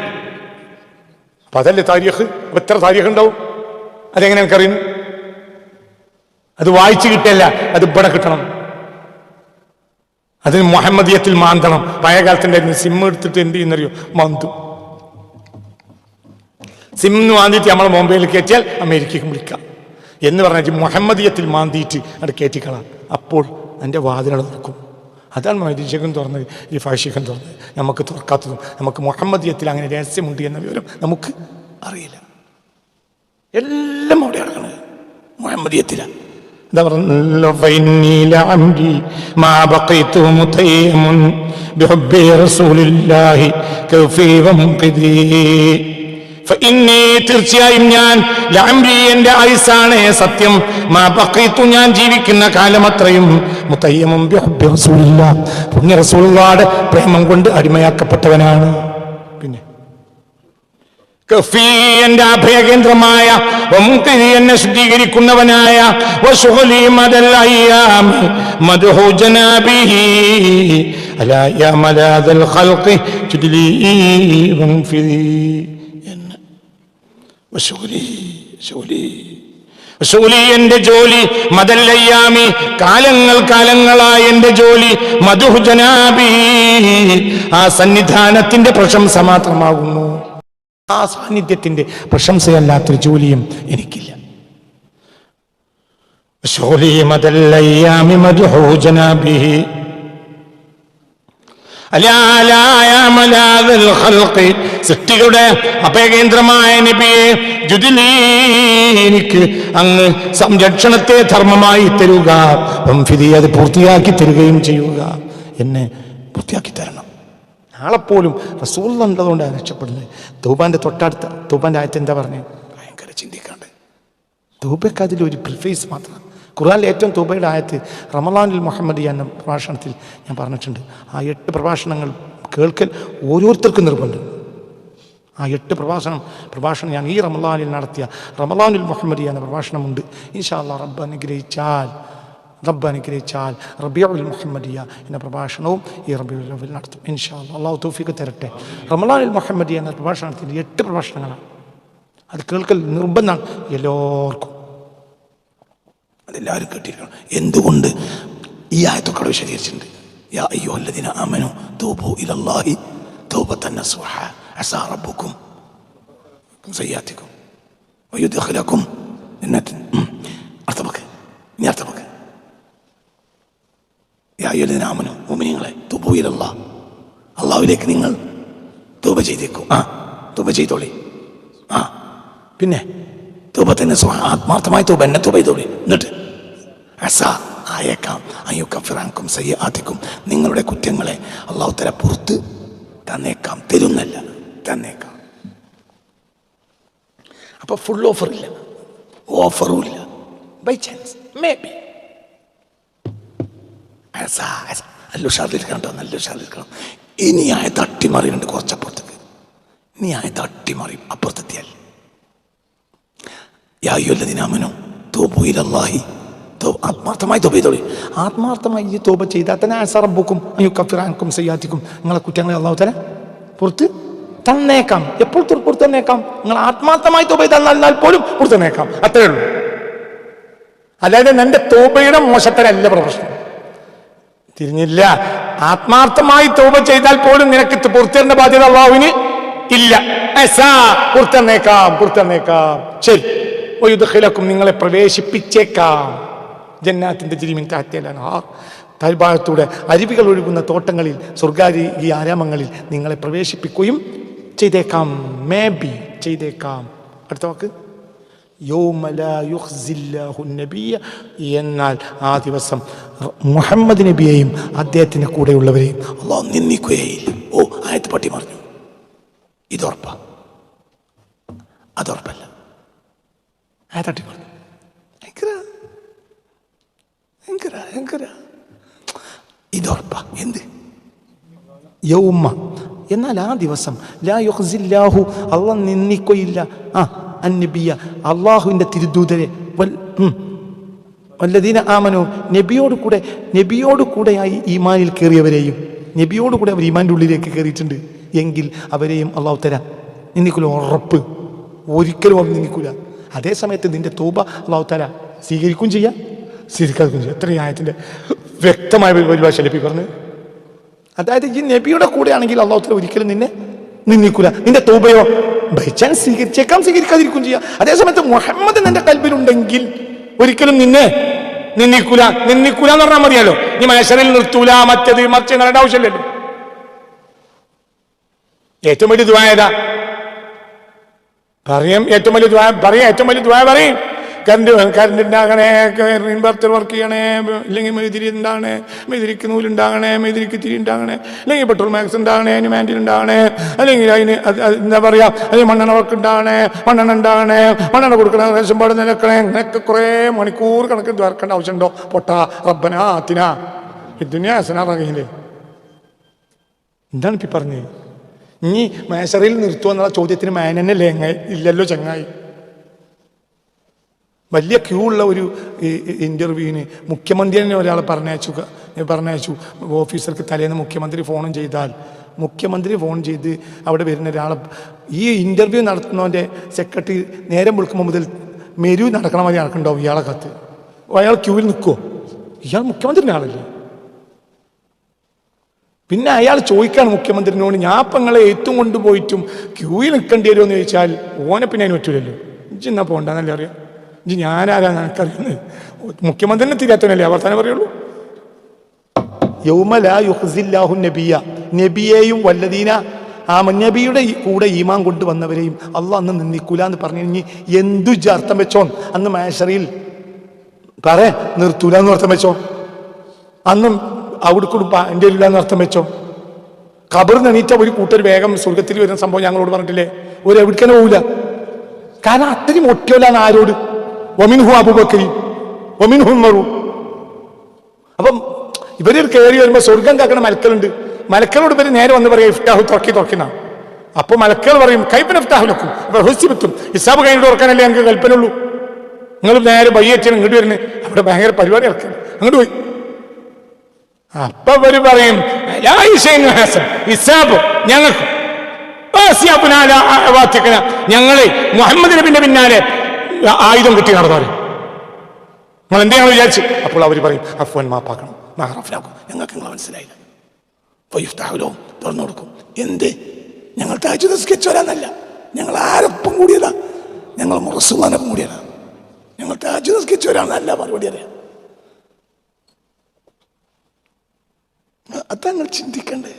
അപ്പൊ അതല്ലേ താരിഖ്? എത്ര താരിഖ് ഉണ്ടാവും അതെങ്ങനെ എനിക്കറിയുന്നു അത് വായിച്ചു കിട്ടല്ല അത് ഇവിടെ കിട്ടണം. അതിന് മുഹമ്മദിയത്തിൽ മാന്തണം. പഴയ കാലത്തിന്റെ സിം എടുത്തിട്ട് എന്ത് ചെയ്യുന്നറിയോ? മന്തും. സിം മാന്തിയിട്ട് നമ്മളെ മുംബൈയിൽ കയറ്റിയാൽ അമേരിക്കയ്ക്ക് വിളിക്കാം. എന്ന് പറഞ്ഞാൽ മുഹമ്മദിയത്തിൽ മാന്തിയിട്ട് അവിടെ കയറ്റിക്കളാം. അപ്പോൾ എന്റെ വാതിലുകൾ തുറക്കും. അതാണ് മൈദീശകൻ തുറന്നത് ഈ ഫാഷിഖൻ തുറന്നത്. നമുക്ക് തുറക്കാത്തതും നമുക്ക് മുഹമ്മദിയത്തിൽ അങ്ങനെ രഹസ്യമുണ്ട് എന്ന വിവരം നമുക്ക് അറിയില്ല. എല്ലാം അവിടെ അടങ്ങണത് മുഹമ്മദിയത്തിലാണ് എന്താ തീർച്ചയായും ഞാൻ എന്റെ ആയുസാണ് സത്യം. മാ ബഖീതു ഞാൻ ജീവിക്കുന്ന കാലം അത്രയും. മുത്തയ്യമും പുണ്യ റസൂലുള്ളാഹിയുടെ പ്രേമം കൊണ്ട് അടിമയാക്കപ്പെട്ടവനാണ്. പിന്നെ. എന്റെ അഭയകേന്ദ്രമായ എന്നെ ശുദ്ധീകരിക്കുന്നവനായ അലാ എന്റെ ജോലി മതല്ലയ്യാമി കാലങ്ങൾ കാലങ്ങളായ എന്റെ ജോലി മധുജനാബി ആ സന്നിധാനത്തിന്റെ പ്രശംസ മാത്രമാകുന്നു. ആ സാന്നിധ്യത്തിന്റെ പ്രശംസയല്ലാത്തൊരു ജോലിയും എനിക്കില്ല. ശോലി മതല്ലയ്യാമി ഖൽഖി സൃഷ്ടികളുടെ അഭയകേന്ദ്രമായ നബിയെ എനിക്ക് അങ്ങ് സംരക്ഷണത്തെ ധർമ്മമായി തരുക. വംഫിതി അത് പൂർത്തിയാക്കി തരുകയും ചെയ്യുക. എന്നെ പൂർത്തിയാക്കി തരണം. നാളെ പോലും നാളെപ്പോലും റസൂളുള്ളതുകൊണ്ടാണ് രക്ഷപ്പെടുന്നത്. തൂബാന്റെ തൊട്ടടുത്ത തൂബാന്റെ ആയത്ത് എന്താ പറഞ്ഞത് ഭയങ്കര ചിന്തിക്കാണ്ട്. തൂബയ്ക്ക് അതിലൊരു പ്രിഫേസ് മാത്രം. ഖുർആനിലെ ഏറ്റവും തൂബയുടെ ആയത്ത് റമലാനിൽ മുഹമ്മദ് എന്ന പ്രഭാഷണത്തിൽ ഞാൻ പറഞ്ഞിട്ടുണ്ട്. ആ എട്ട് പ്രഭാഷണങ്ങൾ കേൾക്കൽ ഓരോരുത്തർക്കും നിർബന്ധം. ആ എട്ട് പ്രഭാഷണം പ്രഭാഷണം ഞാൻ ഈ റമലാനിൽ നടത്തിയ റമലാനുൽ മുഹമ്മദി എന്ന പ്രഭാഷണമുണ്ട്. ഇൻഷാല്ലാ റബ്ബ് അനുഗ്രഹിച്ചാൽ റബ്ബ് അനുഗ്രഹിച്ചാൽ റബിയുൽ മുഹമ്മദിയ എന്ന പ്രഭാഷണവും ഈ റബിയുൽ നടത്തും. ഇൻഷാ അള്ളാഹു തൗഫീഖ് തരട്ടെ. റമലാനുൽ മുഹമ്മദിയ എന്ന പ്രഭാഷണത്തിന്റെ എട്ട് പ്രഭാഷണങ്ങളാണ്. അത് കേൾക്കൽ നിർബന്ധമാണ്. എല്ലാവർക്കും. അതെല്ലാവരും കേട്ടിരിക്കണം. എന്തുകൊണ്ട്? ഈ ആയത്തൊക്കെ അവിടെ വിശദീകരിച്ചിട്ടുണ്ട്. യാ അയ്യോ അല്ലതിന അമനു തൂബു ഇലല്ലാഹി തൗബത്തൻ സുഹ അസാ റബ്ബുക്കും സയ്യാത്തിക്കും. വയുദ്ഖലക്കും ജന്നത്തിൻ ഉം. അർത്ഥം വെക്ക്. ഇനി അർത്ഥം വെക്ക്. യാ അയ്യോ അല്ലദിന അമനു അള്ളാഹുവിലേക്ക് നിങ്ങൾ തൂബ ചെയ്തേക്കും. ആ തൂബ ചെയ്തോളി. ആ. പിന്നെ തൂബ തന്നെ ആത്മാർത്ഥമായി തൂബ എന്നെ തൂബ ചെയ്തോളി. എന്നിട്ട് അസ ആയേക്കാം. അയ്യോ സയ്യ ആദിക്കും നിങ്ങളുടെ കുറ്റങ്ങളെ അള്ളാഹു തല പുറത്ത് തന്നേക്കാം. തരുന്നല്ല തന്നേക്കാം. അപ്പോൾ ഫുൾ ഓഫർ ഇല്ല. ഓഫറും ഇല്ല. ബൈ ചാൻസ് മേ ബി നല്ല ഉഷാറിലിരിക്കണം കേട്ടോ നല്ല ഉഷാറിലിരിക്കണം ഇനി ആയത് അട്ടിമറിയുന്നുണ്ട് കുറച്ചപ്പുറത്തേക്ക്. ഇനി തട്ടി അട്ടിമറിയും അപ്പുറത്തെത്തിയാൽ. യായുല്ലതിനാമനോ ആത്മാർത്ഥമായി തോപ ചെയ്തോളി. ആത്മാർത്ഥമായി ഈ തോപ ചെയ്താൽ തന്നെ അസറബുക്കും അയ്യോ കഫിറാൻക്കും സയ്യാത്തിക്കും നിങ്ങളെ കുറ്റങ്ങളെ അള്ളാഹു തരാം പുറത്ത് തന്നേക്കാം. എപ്പോൾ പുറത്ത് തന്നേക്കാം? നിങ്ങൾ ആത്മാർത്ഥമായി തോപ ചെയ്താൽ നന്നാൽ പോലും പുറത്ത് തന്നേക്കാം. അത്രേ ഉള്ളൂ. അതായത് നിന്റെ തോപയുടെ മോശത്തരല്ല പ്രശ്നം. തിരിഞ്ഞില്ല. ആത്മാർത്ഥമായി തോപ ചെയ്താൽ പോലും നിനക്ക് പുറത്തേണ്ട ബാധ്യത അള്ളാഹുവിന് ഇല്ല. പുറത്തന്നേക്കാം പുറത്തന്നേക്കാം ശരി. ഒയുദഖിലക്കും നിങ്ങളെ പ്രവേശിപ്പിച്ചേക്കാം. ജന്നാത്തിന്റെ ജിരിമിൻ താറ്റേലാണ് ആ താഴ്ഭാഗത്തൂടെ അരുവികൾ ഒഴുകുന്ന തോട്ടങ്ങളിൽ സ്വർഗാരി ഈ ആരാമങ്ങളിൽ നിങ്ങളെ പ്രവേശിപ്പിക്കുകയും ചെയ്തേക്കാം. മേ ബി ചെയ്തേക്കാം. അടുത്ത വാക്ക്. എന്നാൽ ആ ദിവസം മുഹമ്മദ് നബിയെയും അദ്ദേഹത്തിന്റെ കൂടെയുള്ളവരെയും അള്ളാഹ് നിന്ദിക്കുകയില്ല ഓ ആയത്ത് പട്ടി മറിഞ്ഞു. ഇതുറപ്പ അതുറപ്പല്ല ആയത്തട്ടി തട്ടി പറഞ്ഞു ഭയങ്കര ഭയങ്കര ഭയങ്കര. ഇതോർപ്പ എന്ത്? യൗമ. എന്നാൽ ആ ദിവസം ലാ യുഖ്സില്ലാഹു അള്ള നിന്ദിക്കുകയില്ല ആ അന്നബിയ അള്ളാഹുവിന്റെ തിരുദൂതരെ. വല്ലദീന ആമനോ നബിയോട് കൂടെ നബിയോട് കൂടെയായി ഈമാനിൽ കയറിയവരെയും നബിയോട് കൂടെ അവർ ഈമാന്റെ ഉള്ളിലേക്ക് കയറിയിട്ടുണ്ട്. എങ്കിൽ അവരെയും അള്ളാഹു തരാം. നിന്ദിക്കൂല ഉറപ്പ് ഒരിക്കലും അവർ നിന്നിക്കൂല. അതേ സമയത്ത് നിന്റെ തൂബ അള്ളാഹു തരാം. സ്വീകരിക്കും ചെയ്യാം. സ്വീകരിക്കാതിരിക്കുകയും എത്ര ആയത്തിന്റെ വ്യക്തമായ പരിഭാഷ ലഭി പറഞ്ഞു അതായത് ഈ നബിയുടെ കൂടെയാണെങ്കിൽ അള്ളാഹുത്തല ഒരിക്കലും നിന്നെ നിന്നിക്കൂല നിന്റെ തോബയോ ഭയച്ചാൻ സ്വീകരിച്ചേക്കാം സ്വീകരിക്കാതിരിക്കും ചെയ്യാം. അതേസമയത്ത് മുഹമ്മദ് നിന്റെ കൽബിലുണ്ടെങ്കിൽ ഒരിക്കലും നിന്നെ നിന്നിക്കൂല നിന്നിക്കൂല എന്ന് പറഞ്ഞാൽ മതിയല്ലോ. നീ മനുഷ്യരിൽ നിർത്തൂല മറ്റത് മറിച്ച് നടേണ്ട ആവശ്യമില്ലല്ലോ ഏറ്റവും വലിയ ദ്വായതാ പറയും ഏറ്റവും വലിയ ദ്വായ പറയും ഏറ്റവും വലിയ ദ്വായ പറയും. കറണ്ട് കരണ്ട് ഉണ്ടാകണേ ഇൻവെർട്ടർ വർക്ക് ചെയ്യണേ ഇല്ലെങ്കിൽ മെതിരി ഉണ്ടാകണേ മെതിരിക്ക് നൂലുണ്ടാകണേ മെതിരിക്ക് തിരി ഉണ്ടാകണേ അല്ലെങ്കിൽ പെട്രോൾ മാക്സ് ഉണ്ടാകണേ അതിന് മാൻഡിൽ ഉണ്ടാകണേ അല്ലെങ്കിൽ അതിന് അത് അത് എന്താ പറയുക അല്ലെങ്കിൽ മണ്ണെണ്ണ വർക്ക് ഉണ്ടാകണേ മണ്ണെണ്ണ ഉണ്ടാകണേ മണ്ണെണ്ണ കൊടുക്കണേ റേഷൻ പാട് നിലക്കണേ അങ്ങനെയൊക്കെ കുറേ മണിക്കൂർ കണക്കിന് വർക്കേണ്ട ആവശ്യമുണ്ടോ? പൊട്ട റബ്ബന ആത്തിന. ഇതുന്യാ ഹസനാറങ്ങിയില്ലേ എന്താണ് ഇപ്പം പറഞ്ഞത് ഇനി മേശറിയിൽ നിർത്തുക എന്നുള്ള ചോദ്യത്തിന് മേനന്നെ എങ്ങ ഇല്ലല്ലോ ചങ്ങായി. വലിയ ക്യൂ ഉള്ള ഒരു ഇന്റർവ്യൂവിന് തന്നെ ഒരാൾ പറഞ്ഞയച്ചു പറഞ്ഞയച്ചു ഓഫീസർക്ക് തലേന്ന് മുഖ്യമന്ത്രി ഫോണും ചെയ്താൽ. മുഖ്യമന്ത്രി ഫോൺ ചെയ്ത് അവിടെ വരുന്ന ഒരാളെ ഈ ഇന്റർവ്യൂ നടത്തുന്നവന്റെ സെക്രട്ടറി നേരം വിളിക്കുമ്പോൾ മുതൽ മെരു നടക്കണ മതി നടക്കണ്ടാവും ഇയാളെ കത്ത്. അയാൾ ക്യൂവിൽ നിൽക്കുമോ ഇയാൾ മുഖ്യമന്ത്രിന്റെ ആളല്ലേ? പിന്നെ അയാൾ ചോദിക്കാണ് മുഖ്യമന്ത്രിനോട് ഞാൻ ഇപ്പം നിങ്ങളെ എത്തും കൊണ്ടുപോയിട്ടും ക്യൂവിൽ നിൽക്കേണ്ടി വരുമോ എന്ന് ചോദിച്ചാൽ ഓനെ പിന്നെ അതിന് പറ്റൂലല്ലോ. ഇജ്ജ് എന്നാ പോണ്ടെന്നല്ലേ അറിയാം? ഇജ്ജ് ഞാനാരാ എനിക്കറിയുന്നത് മുഖ്യമന്ത്രിനെ തിരിയാത്തവനല്ലേ? തന്നെ പറയുള്ളൂ. യൗമല യുഹസില്ലാഹു നബിയ. നബിയെയും വല്ലദീന ആ നബിയുടെ കൂടെ ഈമാൻ കൊണ്ടുവന്നവരെയും അള്ളാഹ് അന്ന് നിന്നിക്കൂല എന്ന് പറഞ്ഞു കഴിഞ്ഞ് എന്തു അർത്ഥം വെച്ചോൺ അന്ന് മേശറിയിൽ പറ നിർത്തൂല എന്ന് അർത്ഥം വെച്ചോ? അന്നും അവിടെ കുടുംബ എന്റെ ഇല്ലാന്ന് അർത്ഥം വെച്ചോ? ഖബർ നെണീറ്റ ഒരു കൂട്ടർ വേഗം സ്വർഗത്തിൽ വരുന്ന സംഭവം ഞങ്ങളോട് പറഞ്ഞിട്ടില്ലേ? ഒരു എവിടേക്കനെ പോവില്ല കാരണം അത്രയും ഒറ്റയിലാണ് ആരോട്? ഒമിൻഹു അബുബക്കരി ഒമിൻഹു ഉമ്മറു അപ്പം ഇവർ കയറി വരുമ്പോൾ സ്വർഗം കാക്കണ മലക്കലുണ്ട്. മലക്കളോട് ഇവർ നേരെ വന്ന് പറയാം ഇഫ്താഹു തുറക്കി തുറക്കുന്ന അപ്പൊ മലക്കൾ പറയും കൈപ്പന ഇഫ്താഹുലക്കും അപ്പൊ ഹുസിബത്തും ഇസാബ് കഴിഞ്ഞിട്ട് തുറക്കാനല്ലേ ഞങ്ങൾക്ക് കൽപ്പനുള്ളൂ നിങ്ങൾ നേരെ ബയ്യച്ചൻ ഇങ്ങോട്ട് വരുന്നത് അവിടെ ഭയങ്കര പരിപാടി ഇറക്കണം അങ്ങോട്ട് പോയി. അപ്പൊ അവർ പറയും "ലാ ഇശൈൻ ഹസൻ, ഇസാബ് ഞങ്ങൾക്ക് ഞങ്ങളെ പിന്നെ മുഹമ്മദ് നബിന്റെ പിന്നാലെ ആയുധം കിട്ടി നടന്നവര്. നിങ്ങൾ എന്തെയാണ് വിചാരിച്ച്? അപ്പോൾ അവർ പറയും അഫ്വാൻ മാപ്പാക്കണം. മഹറഫിലാക്കും ഞങ്ങൾക്ക് നിങ്ങൾ മനസ്സിലായില്ല. വൈഫ്താവിലോ തുറന്നു കൊടുക്കും. എന്ത്? ഞങ്ങൾ താഴ്ച സ്കെച്ച് വരാന്നല്ല. ഞങ്ങൾ ആരൊപ്പം കൂടിയതാ? ഞങ്ങൾ മുറസുമാനൊപ്പം കൂടിയതാ. ഞങ്ങൾ താഴ്ച സ്കെച്ച് വരാന്നല്ല മറുപടി അറിയാം. അതങ്ങൾ ചിന്തിക്കണ്ടേ?